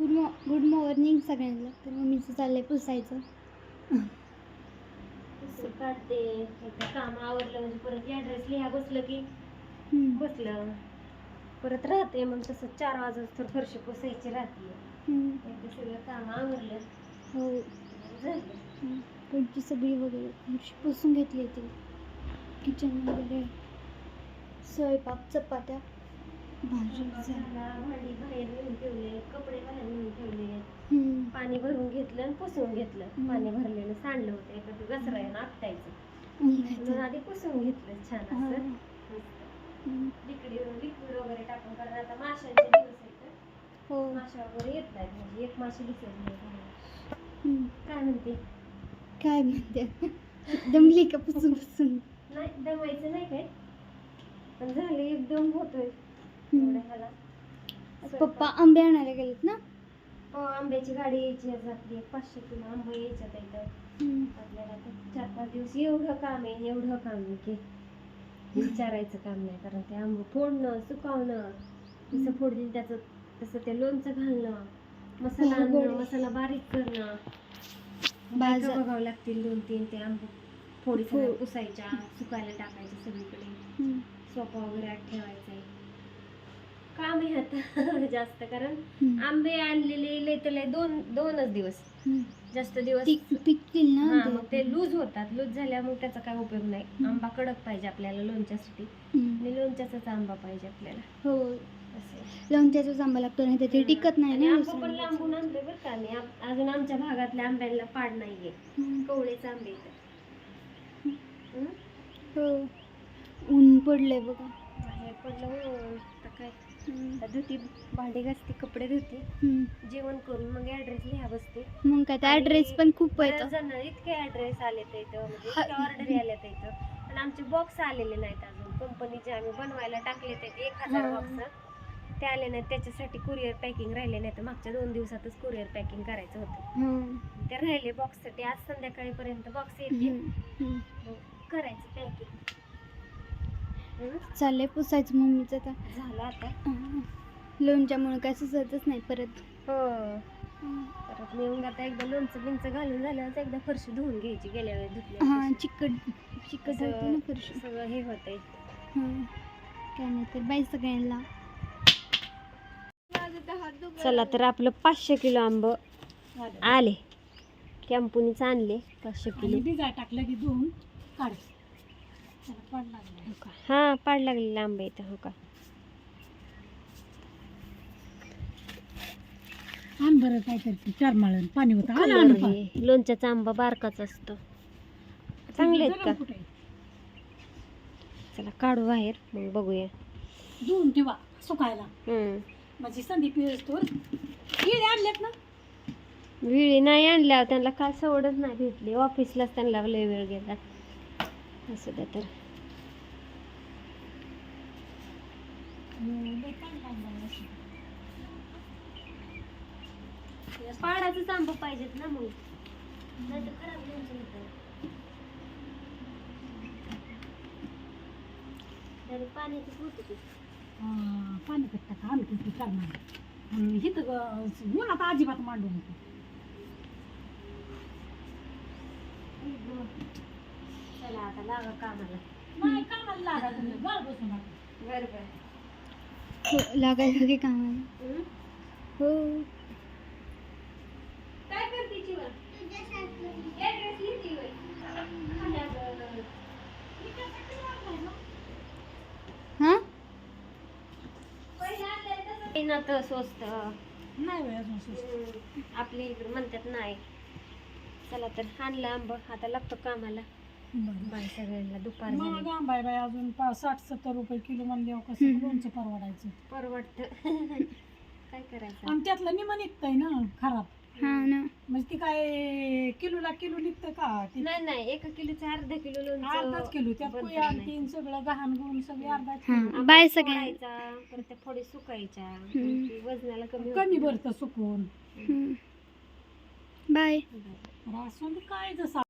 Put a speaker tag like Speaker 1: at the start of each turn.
Speaker 1: Good मॉ good morning सगळ्यांना. तर मम्मीचं चाललंय पुसायचं.
Speaker 2: काढते. एकदा काम आवरलं म्हणजे परत ॲड्रेस लिहा बसलं की
Speaker 1: हम्म.
Speaker 2: बसलं. परत राहते मग तसं चार वाजत तर फरशी पुसायची राहते.
Speaker 1: हम्म.
Speaker 2: एकदा सगळं काम आवरलं.
Speaker 1: हो.
Speaker 2: झालं.
Speaker 1: हम्म. पुढची सगळी वगैरे फरशी पुसून घेतली ती किचन वगैरे स्वयंपाक चपात्या.
Speaker 2: भांडी बाहेर नेऊन ठेवले कपडे बाहेर नेऊन ठेवले. पाणी भरून घेतलं आणि पुसून घेतलं. पाणी भरलेलं सांडलं होतं एका ते घसरायला आपटायचं. आधी पुसून घेतलं छान. असं. लिक्विड लिक्विड वगैरे टाकून कारण आता माशांचे दिवस आहेत
Speaker 1: हो.
Speaker 2: माशा वगैरे येत नाहीत म्हणजे एक माशी दिसत नाही. काय म्हणते?
Speaker 1: काय म्हणते? दमली का पुसून पुसून
Speaker 2: नाही दमायचं नाही काय? पण झाले एकदम होतोय.
Speaker 1: हम्म.
Speaker 2: एवढ्या ह्याला
Speaker 1: पप्पा आंबे आणायला गेलेत ना
Speaker 2: हो आंब्याची गाडी यायची आज आपली एक पाचशे किलो आंबे यायच्यात इथं
Speaker 1: हम्म.
Speaker 2: आपल्याला आता चार पाच दिवस एवढं काम आहे एवढं काम आहे की विचारायचं काम नाही कारण ते आंबे फोडणं सुकवणं जसं फोडतील त्याचं तसं ते लोणचं घालणं मसाला
Speaker 1: आहे.
Speaker 2: आणणं मसाला बारीक करणं
Speaker 1: बाजार-
Speaker 2: बाजार बघावं लागतील दोन तीन ते आंबे फोडी
Speaker 1: हो.
Speaker 2: पुसायच्या सुकायला टाकायच्या सगळीकडे
Speaker 1: हम्म.
Speaker 2: सोपा वगैरे आत ठेवायचा आहे काम आहे आता जास्त कारण. आंबे आणलेले लय तर लय दोन दोनच दिवस. जास्त दिवस
Speaker 1: पिकतील ना
Speaker 2: हा. मग ते लूज होतात लूज झाल्यामुळे त्याचा काय उपयोग नाही. आंबा कडक पाहिजे आपल्याला लोणच्यासाठी
Speaker 1: हम्म.
Speaker 2: आणि लोणच्याचाच आंबा पाहिजे आपल्याला
Speaker 1: हो
Speaker 2: असं आहे.
Speaker 1: लोणच्याचाच आंबा लागतो नाही तर ते टिकत नाही
Speaker 2: आणि
Speaker 1: ना
Speaker 2: आंबा पण
Speaker 1: दुसऱ्या
Speaker 2: लांबून बरं का मी आम- अजून आमच्या भागातल्या आंब्याला पाड नाहीये
Speaker 1: हम्म.
Speaker 2: कवळेच आंबे आहेत.
Speaker 1: हो ऊन पडलंय बघा
Speaker 2: बाहेर पडलं हो. आता काय धुती भांडी घासते कपडे धुते. जेवण करून मग ऍड्रेस लिहा बसते
Speaker 1: मग काय त्या ड्रेस पण खूप येतं
Speaker 2: जणांना इतके ऍड्रेस आले तर इथं म्हणजे. इतक्या ऑर्डरी आल्या तर इथं. पण आमचे बॉक्स आलेले नाहीत अजून. कंपनीचे आम्ही बनवायला टाकले ते एक हजार. बॉक्स ते आले नाहीत. त्याच्यासाठी कुरिअर पॅकिंग राहिले नाही तर मागच्या दोन दिवसातच कुरिअर पॅकिंग करायचं होतं. ते राहिले बॉक्ससाठी आज संध्याकाळीपर्यंत बॉक्स येते करायचं पॅकिंग
Speaker 1: चाललंय पुसायचं मम्मीचं आता.
Speaker 2: झालं आता.
Speaker 1: लोणच्यामुळे काय सुचतच नाही परत.
Speaker 2: हो. परत नेऊन आता एकदा लोणचं बिंचं घालून झाल्यावर एकदा फरशी धुवून घ्यायची गेल्या वेळी धुतली
Speaker 1: हा चिकट चिकट होते ना फरशी.
Speaker 2: सगळं हे होतंय.
Speaker 1: हं. काय नाही तर बाई सगळ्यांना.
Speaker 2: चला तर आपलं पाचशे किलो आंब आले. कॅम्पुनीच आणले पाचशे किलो.
Speaker 1: भिजाय टाकलं की धुवून काढ.
Speaker 2: हो का हा पाड लागलेला आंबे इथं हो का?
Speaker 1: आण बरं काय करते चार पाणी
Speaker 2: लोणच्याचा आंबा बारकाच असतो. चांगले आहेत का? चला काढू बाहेर मग बघूया.
Speaker 1: धुवून ठेवा सुकायला.
Speaker 2: हम्म.
Speaker 1: माझी संदीप तोर किडे आणलेत ना?
Speaker 2: विळी नाही आणल्या त्यांना काय सवडच नाही भेटली. ऑफिसलाच त्यांना लय वेळ गेला. असं द्या तर. पाडाचंच आंबा पाहिजेत ना मग. नाहीतर खराब लोणचं होतं. त्याने पाण्याची होतं ते.
Speaker 1: पाणी कट्टा का आम्ही किती माळ हिथं उन्हात अजिबात मांडू नको.
Speaker 2: चला आता लागा कामाला
Speaker 1: नाही कामाला लागा तुम्ही घर बसू नका
Speaker 2: बरं बरं
Speaker 1: हो लागायचं की कामाला
Speaker 2: हं?
Speaker 1: हो
Speaker 2: काय करते होय. खाल्या गं.
Speaker 1: हां
Speaker 2: पहिले आणलेलं तसं काही नव्हतं स्वस्त
Speaker 1: नाही वेळ अजून सुस्त.
Speaker 2: हं. आपल्या इकडे म्हणतात नाही चला तर आणलं आंब आता लागतो कामाला. बाय सगळ्यांना. दुपार
Speaker 1: महाग
Speaker 2: झाली.
Speaker 1: आंबा आहे बाई अजून पा- साठ सत्तर रुपये किलो म्हणल्यावर कसं
Speaker 2: हम्म.
Speaker 1: लोणचं परवडायचं.
Speaker 2: परवडतं. काय करायचं?
Speaker 1: आणि त्यातलं निम निघतंय ना खराब.
Speaker 3: हा ना.
Speaker 1: म्हणजे ती काय किलोला किलो निघतं का? ती
Speaker 2: नाही नाही. एक किलोचं अर्धा किलो लोणचं
Speaker 1: अर्धाच किलो. त्यात
Speaker 2: बनतं
Speaker 1: कुया
Speaker 2: नाही.
Speaker 1: आणखीन सगळं गहाण गुण सगळे अर्धा किलो.
Speaker 2: आंबा
Speaker 3: बाय सगळ्या.
Speaker 2: फोडायचा, परत त्या फोडी सुकायच्या.
Speaker 3: हम्म.
Speaker 2: ती वजनाला कमी
Speaker 1: कमी
Speaker 2: होती.
Speaker 1: भरतं सुकून.
Speaker 3: हम्म. बाय.
Speaker 1: रासून काय जसं